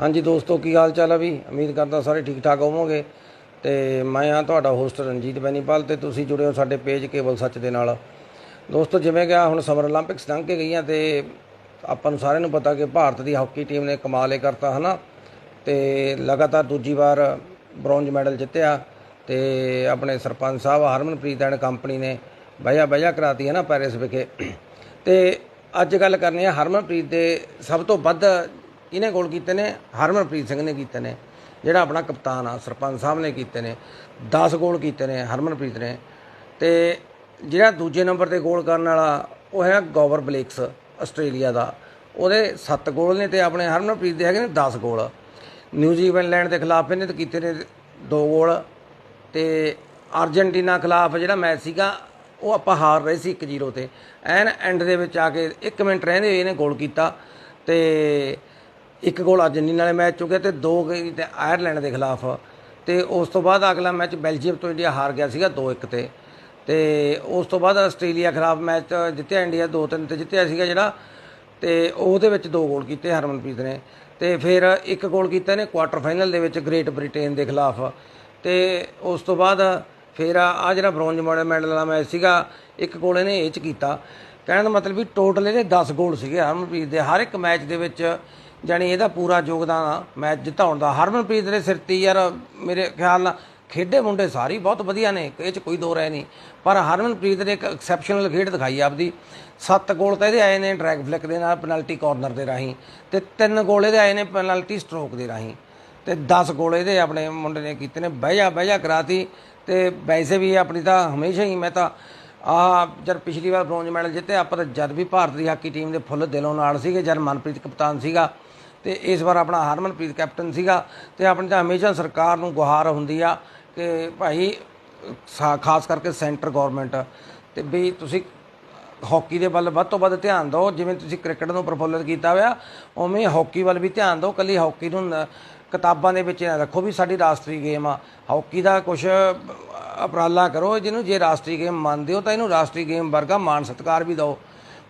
ਹਾਂਜੀ ਦੋਸਤੋ, ਕੀ ਹਾਲ ਚਾਲ ਆ ਵੀ? ਉਮੀਦ ਕਰਦਾ ਸਾਰੇ ਠੀਕ ਠਾਕ ਹੋਵੋਗੇ। ਤੇ ਮੈਂ ਆ ਤੁਹਾਡਾ ਹੋਸਟ ਰਣਜੀਤ ਬੈਨੀਪਾਲ ਤੇ ਤੁਸੀਂ ਜੁੜੇ ਹੋ ਸਾਡੇ ਪੇਜ ਕੇਵਲ ਸੱਚ ਦੇ ਨਾਲ। ਦੋਸਤੋ, ਜਿਵੇਂ ਕਿ ਹੁਣ ਸਮਰ 올림픽ਸ ਲੰਘ ਕੇ ਗਈਆਂ ਤੇ ਆਪਾਂ ਨੂੰ ਸਾਰਿਆਂ ਨੂੰ ਪਤਾ ਕਿ ਭਾਰਤ ਦੀ ਹਾਕੀ ਟੀਮ ਨੇ ਕਮਾਲ ਹੀ ਕਰਤਾ, ਹਨਾ? ਤੇ ਲਗਾਤਾਰ ਦੂਜੀ ਵਾਰ ਬ੍ਰੌਂਜ ਮੈਡਲ ਜਿੱਤਿਆ ਤੇ ਆਪਣੇ ਸਰਪੰਚ ਸਾਹਿਬ ਹਰਮਨਪ੍ਰੀਤ ਐਂਡ ਕੰਪਨੀ ਨੇ ਬਈਆ ਬਈਆ ਕਰਾਤੀ ਹੈ ਨਾ ਪੈਰਿਸ ਵਿਖੇ। ਤੇ ਅੱਜ ਗੱਲ ਕਰਨੀ ਹੈ ਹਰਮਨਪ੍ਰੀਤ ਦੇ ਸਭ ਤੋਂ ਵੱਧ ਇਹਨੇ ਗੋਲ ਕੀਤੇ ਨੇ, ਹਰਮਨਪ੍ਰੀਤ ਸਿੰਘ ਨੇ ਕੀਤੇ ਨੇ, ਜਿਹੜਾ ਆਪਣਾ ਕਪਤਾਨ ਆ, ਸਰਪੰਚ ਸਾਹਿਬ ਨੇ ਕੀਤੇ ਨੇ 10 ਗੋਲ ਕੀਤੇ ਨੇ ਹਰਮਨਪ੍ਰੀਤ ਨੇ। ਤੇ ਜਿਹੜਾ ਦੂਜੇ ਨੰਬਰ ਤੇ ਗੋਲ ਕਰਨ ਵਾਲਾ, ਉਹ ਹੈ ਗੋਵਰ ਬਲੇਕਸ, ਆਸਟ੍ਰੇਲੀਆ ਦਾ। ਉਹਦੇ 7 ਗੋਲ ਨੇ ਤੇ ਆਪਣੇ ਹਰਮਨਪ੍ਰੀਤ ਦੇ ਹੈਗੇ ਨੇ 10 ਗੋਲ। ਨਿਊਜ਼ੀਲੈਂਡ ਦੇ ਖਿਲਾਫ ਇਹਨੇ ਤਾਂ ਕੀਤੇ ਨੇ 2 ਗੋਲ। ਤੇ ਅਰਜنٹੀਨਾ ਖਿਲਾਫ ਜਿਹੜਾ ਮੈਚ ਸੀਗਾ, ਉਹ ਆਪਾਂ ਹਾਰ ਰਹੇ ਸੀ 1-0 ਤੇ। ਐਨ ਐਂਡ ਦੇ ਵਿੱਚ ਆ ਕੇ 1 ਮਿੰਟ ਰਹਿੰਦੇ ਹੋਏ ਇਹਨੇ ਗੋਲ ਕੀਤਾ। ਤੇ ਇੱਕ ਗੋਲ ਅਰਜنٹੀਨਾ ਵਾਲੇ ਮੈਚ ਚੁੱਕੇ ਤੇ ਦੋ ਗਈ ਤੇ ਆਇਰਲੈਂਡ ਦੇ ਖਿਲਾਫ। ਤੇ ਉਸ ਤੋਂ ਬਾਅਦ ਅਗਲਾ ਮੈਚ ਬੈਲਜੀਅਮ ਤੋਂ ਇੰਡੀਆ ਹਾਰ ਗਿਆ ਸੀਗਾ 2-1 ਤੇ। ਤੇ ਉਸ ਤੋਂ ਬਾਅਦ ਆਸਟ੍ਰੇਲੀਆ ਖਿਲਾਫ ਮੈਚ ਜਿੱਤਿਆ ਇੰਡੀਆ 2-3 ਤੇ ਜਿੱਤਿਆ ਸੀਗਾ ਜਿਹੜਾ। ਤੇ ਉਹਦੇ ਵਿੱਚ ਦੋ ਗੋਲ ਕੀਤੇ ਹਰਮਨਪ੍ਰੀਤ ਨੇ। ਤੇ ਫਿਰ ਇੱਕ ਗੋਲ ਕੀਤਾ ਨੇ ਕੁਆਟਰ ਫਾਈਨਲ ਦੇ ਵਿੱਚ ਗ੍ਰੇਟ ਬ੍ਰਿਟੇਨ ਦੇ ਖਿਲਾਫ। ਤੇ ਉਸ ਤੋਂ ਬਾਅਦ ਫਿਰ ਆ ਜਿਹੜਾ ਬ੍ਰੌਂਜ ਮੈਡਲ ਵਾਲਾ ਮੈਚ ਸੀਗਾ, ਇੱਕ ਗੋਲ ਇਹਨੇ ਇਹ ਚ ਕੀਤਾ। ਕਹਿਣ ਦਾ ਮਤਲਬ ਵੀ ਟੋਟਲ ਇਹਦੇ 10 ਗੋਲ ਸੀਗੇ ਹਰਮਨਪ੍ਰੀਤ ਦੇ। ਹਰ ਇੱਕ ਮੈਚ ਦੇ ਵਿੱਚ ਜਾਣੀ ਇਹਦਾ ਪੂਰਾ ਯੋਗਦਾਨ ਆ। ਮੈਚ ਜਿਤਾਉਣ ਦਾ। ਹਰਮਨਪ੍ਰੀਤ ਦੇ ਸਿਰ ਤੇ ਯਾਰ ਮੇਰੇ ਖਿਆਲ ਨਾਲ ਖੇਡੇ ਮੁੰਡੇ ਸਾਰੇ ਬਹੁਤ ਵਧੀਆ ਨੇ। ਇਹ ਚ ਕੋਈ ਦੋ ਰਹਿ ਨਹੀਂ। ਪਰ ਹਰਮਨਪ੍ਰੀਤ ਨੇ ਇੱਕ ਐਕਸੈਪਸ਼ਨਲ ਖੇਡ ਦਿਖਾਈ ਆਪਦੀ। ਸੱਤ ਗੋਲ ਤਾਂ ਇਹਦੇ ਆਏ ਨੇ ਡਰੈਗ ਫਲਿਕ ਦੇ ਨਾਲ ਪੈਨਲਟੀ ਕਾਰਨਰ ਦੇ ਰਾਹੀਂ। ਤੇ ਤਿੰਨ ਗੋਲ ਇਹਦੇ ਆਏ ਨੇ ਪੈਨਲਟੀ ਸਟ੍ਰੋਕ ਦੇ ਰਾਹੀਂ। ਤੇ 10 ਗੋਲ ਇਹਦੇ ਆਪਣੇ ਮੁੰਡੇ ਨੇ ਕੀਤੇ ਨੇ। ਬਹਿਜਾ ਬਹਿਜਾ ਕਰਾਤੀ। ਤੇ ਵੈਸੇ ਵੀ ਆਪਣੀ ਤਾਂ ਹਮੇਸ਼ਾ ਹੀ ਮੈਂ ਤਾਂ ਆ ਜਦ ਪਿਛਲੀ ਵਾਰ ਬ੍ਰੌਂਜ ਮੈਡਲ ਜਿੱਤੇ, ਆਪਾਂ ਤਾਂ ਜਦ ਵੀ ਭਾਰਤ ਦੀ ਹਾਕੀ ਟੀਮ ਦੇ ਫੁੱਲ ਦਿਲੋਂ ਨਾਲ ਸੀਗੇ, ਜਦ ਮਨਪ੍ਰੀਤ ਕਪਤਾਨ ਸੀਗਾ ਤੇ ਇਸ ਵਾਰ ਆਪਣਾ ਹਰਮਨਪ੍ਰੀਤ ਕੈਪਟਨ ਸੀਗਾ ਤੇ ਆਪਣੀ ਤਾਂ ਹਮੇਸ਼ਾ ਸਰਕਾਰ ਨੂੰ ਗੁਹਾਰ ਹੁੰਦੀ ਆ ਕਿ ਭਾਈ, ਸਾ- ਖਾਸ ਕਰਕੇ ਸੈਂਟਰ ਗਵਰਨਮੈਂਟ, ਤੇ ਵੀ ਤੁਸੀਂ ਹਾਕੀ ਦੇ ਵੱਲ ਵੱਧ ਤੋਂ ਵੱਧ ਧਿਆਨ ਦਿਓ, ਜਿਵੇਂ ਤੁਸੀਂ ਕ੍ਰਿਕਟ ਨੂੰ ਪ੍ਰਫੁੱਲਤ ਕੀਤਾ ਹੋਇਆ, ਉਵੇਂ ਹਾਕੀ ਵੱਲ ਵੀ ਧਿਆਨ ਦਿਓ, ਕੱਲੀ ਹਾਕੀ ਨੂੰ ਕਿਤਾਬਾਂ ਦੇ ਵਿੱਚ ਨਾ ਰੱਖੋ ਵੀ ਸਾਡੀ ਰਾਸ਼ਟਰੀ ਗੇਮ ਆ। ਹਾਕੀ ਦਾ ਕੁਝ ਉਪਰਾਲਾ ਕਰੋ, ਜਿਹਨੂੰ ਜੇ ਰਾਸ਼ਟਰੀ ਗੇਮ ਮੰਨਦੇ ਹੋ ਤਾਂ ਇਹਨੂੰ ਰਾਸ਼ਟਰੀ ਗੇਮ ਵਰਗਾ ਮਾਣ ਸਤਿਕਾਰ ਵੀ ਦਿਓ।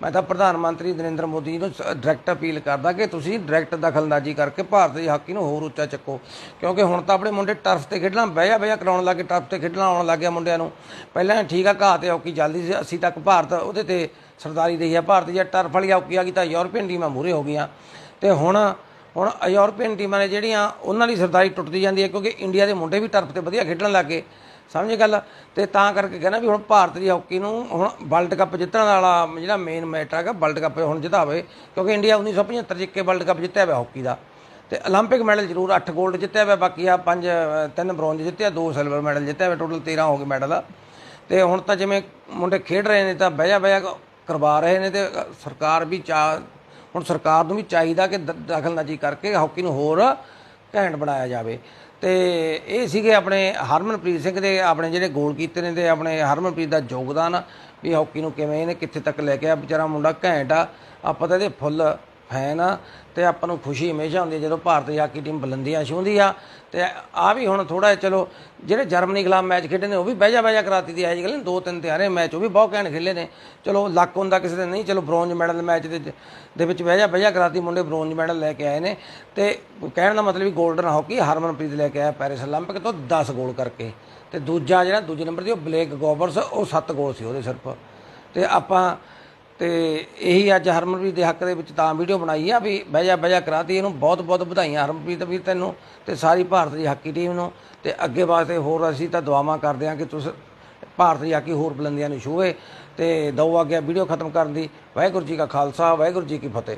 ਮੈਂ ਤਾਂ ਪ੍ਰਧਾਨ ਮੰਤਰੀ ਨਰਿੰਦਰ ਮੋਦੀ ਜੀ ਨੂੰ ਡਾਇਰੈਕਟ ਅਪੀਲ ਕਰਦਾ ਕਿ ਤੁਸੀਂ ਡਾਇਰੈਕਟ ਦਖਲਅੰਦਾਜ਼ੀ ਕਰਕੇ ਭਾਰਤ ਦੀ ਹਾਕੀ ਨੂੰ ਹੋਰ ਉੱਚਾ ਚੱਕੋ। ਕਿਉਂਕਿ ਹੁਣ ਤਾਂ ਆਪਣੇ ਮੁੰਡੇ ਟਰਫ ਤੇ ਖੇਡਣਾ, ਬਹਿਆ ਬਹਿਆ ਕਰਾਉਣ ਲੱਗੇ ਟਰਫ ਤੇ ਖੇਡਣਾ ਆਉਣ ਲੱਗ ਗਿਆ ਮੁੰਡਿਆਂ ਨੂੰ। ਪਹਿਲਾਂ ਠੀਕ ਆ, ਘਾਹ ਤੇ ਹਾਕੀ ਚੱਲਦੀ ਸੀ, ਅਸੀਂ ਤੱਕ ਭਾਰਤ ਉਹਦੇ ਤੇ ਸਰਦਾਰੀ ਰਹੀ ਹੈ ਭਾਰਤ ਜੇ ਟਰਫ ਵਾਲੀ ਹਾਕੀ ਆ ਗਈ ਤਾਂ ਯੂਰਪੀਅਨ ਟੀਮਾਂ ਮੂਰੇ ਹੋ ਗਈਆਂ। ਤੇ ਹੁਣ ਹੁਣ ਯੂਰਪੀਅਨ ਟੀਮਾਂ ਨੇ ਜਿਹੜੀਆਂ, ਉਹਨਾਂ ਦੀ ਸਰਦਾਰੀ ਟੁੱਟਦੀ ਜਾਂਦੀ ਹੈ, ਕਿਉਂਕਿ ਇੰਡੀਆ ਦੇ ਮੁੰਡੇ ਵੀ ਟਰਫ ਤੇ ਵਧੀਆ ਖੇਡਣ ਲੱਗੇ ਸਮਝ ਗੱਲ? ਤੇ ਤਾਂ ਕਰਕੇ ਕਹਿੰਦਾ ਵੀ ਹੁਣ ਭਾਰਤ ਦੀ ਹਾਕੀ ਨੂੰ ਹੁਣ ਵਰਲਡ ਕੱਪ ਜਿੱਤਣ ਵਾਲਾ ਜਿਹੜਾ ਮੇਨ ਮੈਟਰ ਹੈਗਾ, ਵਰਲਡ ਕੱਪ ਹੁਣ ਜਿਤਾਵੇ, ਕਿਉਂਕਿ ਇੰਡੀਆ 1975 ਚ ਇੱਕੇ ਵਰਲਡ ਕੱਪ ਜਿੱਤਿਆ ਹੋਇਆ ਹਾਕੀ ਦਾ। ਤੇ 올림픽 ਮੈਡਲ ਜ਼ਰੂਰ 8 골ਡ ਜਿੱਤਿਆ ਹੋਇਆ ਬਾਕੀ ਆ 5 3 ਬ੍ਰੌਂਜ ਜਿੱਤਿਆ 2 ਸਿਲਵਰ ਮੈਡਲ ਜਿੱਤਿਆ ਹੋਇਆ ਟੋਟਲ 13 ਹੋ ਗਏ ਮੈਡਲ ਤੇ ਹੁਣ ਤਾਂ ਜਿਵੇਂ ਮੁੰਡੇ ਖੇਡ ਰਹੇ ਨੇ ਤਾਂ ਬਹਿਜਾ ਬਹਿਜਾ ਕਰਵਾ ਰਹੇ ਨੇ ਤੇ ਸਰਕਾਰ ਵੀ ਚਾ, ਹੁਣ ਸਰਕਾਰ ਨੂੰ ਵੀ ਚਾਹੀਦਾ ਕਿ ਦਖਲਅੰਦਾਜ਼ੀ ਕਰਕੇ ਹਾਕੀ ਨੂੰ ਹੋਰ ਘੈਂਟ ਬਣਾਇਆ ਜਾਵੇ। ਤੇ ਇਹ ਸੀਗੇ ਆਪਣੇ ਹਰਮਨਪ੍ਰੀਤ ਸਿੰਘ ਦੇ ਆਪਣੇ ਜਿਹੜੇ ਗੋਲ ਕੀਤੇ ਨੇ ਤੇ ਆਪਣੇ ਹਰਮਨਪ੍ਰੀਤ ਦਾ ਯੋਗਦਾਨ ਵੀ ਹਾਕੀ ਨੂੰ ਕਿਵੇਂ ਇਹਨੇ ਕਿੱਥੇ ਤੱਕ ਲੈ ਕੇ ਆ। ਵਿਚਾਰਾ ਮੁੰਡਾ ਘੈਂਟ ਆ। ਆਪਾਂ ਤਾਂ ਇਹਦੇ ਫੁੱਲ ਫੈਨ ਆ ਤੇ ਆਪਾਂ ਨੂੰ ਖੁਸ਼ੀ ਹਮੇਸ਼ਾ ਹੁੰਦੀ ਹੈ ਜਦੋਂ ਭਾਰਤ ਦੀ ਹਾਕੀ ਟੀਮ ਬੁਲੰਦੀਆਂ ਛੂਹਦੀ ਆ ਤੇ ਆ ਵੀ ਹੁਣ ਥੋੜਾ ਚਲੋ, ਜਿਹੜੇ ਜਰਮਨੀ ਖਿਲਾਫ ਮੈਚ ਖੇਡੇ ਨੇ ਉਹ ਵੀ ਬਹਿ ਜਾ ਬਹਿ ਜਾ ਕਰਾਤੀ ਦੀ ਆਈ ਗੱਲ ਦੋ ਤਿੰਨ ਤਿਆਰੇ ਮੈਚ, ਉਹ ਵੀ ਬਹੁਤ ਘੈਂਟ ਖੇਲੇ ਨੇ। ਚਲੋ, ਲੱਕ ਹੁੰਦਾ ਕਿਸੇ ਦੇ ਨਹੀਂ, ਚਲੋ ਬ੍ਰੌਂਜ ਮੈਡਲ ਮੈਚ ਦੇ ਦੇ ਵਿੱਚ ਬਹਿ ਬਹਿਜਾ ਬਹਿਜਾ ਕਰਾਤੀ ਮੁੰਡੇ, ਬ੍ਰੌਂਜ ਮੈਡਲ ਲੈ ਕੇ ਆਏ ਨੇ। ਤੇ ਕਹਿਣ ਦਾ ਮਤਲਬ ਵੀ 골ਡਨ ਹਾਕੀ, ਹਰਮਨਪ੍ਰੀਤ ਲੈ ਕੇ ਆਇਆ ਪੈਰਿਸ 올림픽 ਤੋਂ 10 ਗੋਲ ਕਰਕੇ। ਤੇ ਦੂਜਾ ਜਿਹੜਾ, ਦੂਜੇ ਨੰਬਰ ਤੇ ਉਹ ਬਲੇਕ ਗੋਬਰਸ, ਉਹ 7 ਗੋਲ ਸੀ ਉਹਦੇ ਸਿਰਫ। ਤੇ ਆਪਾਂ ਤੇ ਇਹੀ ਅੱਜ ਹਰਮਨਪ੍ਰੀਤ ਦੇ ਹੱਕ ਦੇ ਵਿੱਚ ਤਾਂ ਵੀਡੀਓ ਬਣਾਈ ਆ ਵੀ ਬਹਿਜਾ ਬਹਿਜਾ ਕਰਾਤੀ ਇਹਨੂੰ, ਬਹੁਤ ਬਹੁਤ ਵਧਾਈਆਂ ਹਰਮਨਪ੍ਰੀਤ ਵੀ ਤੈਨੂੰ ਤੇ ਸਾਰੀ ਭਾਰਤ ਦੀ ਹਾਕੀ ਟੀਮ ਨੂੰ ਤੇ ਅੱਗੇ ਵਾਸਤੇ ਹੋਰ ਅਸੀਂ ਤਾਂ ਦੁਆਵਾਂ ਕਰਦੇ ਹਾਂ ਕਿ ਤੁਸੀਂ, ਭਾਰਤ ਦੀ ਹਾਕੀ ਹੋਰ ਬੁਲੰਦੀਆਂ ਨੂੰ ਛੂਵੇ ਤੇ ਦੋ ਆ ਗਿਆ ਵੀਡੀਓ ਖਤਮ ਕਰਨ ਦੀ। ਵਾਹਿਗੁਰੂ ਜੀ ਕਾ ਖਾਲਸਾ, ਵਾਹਿਗੁਰੂ ਜੀ ਕੀ ਫਤਿਹ।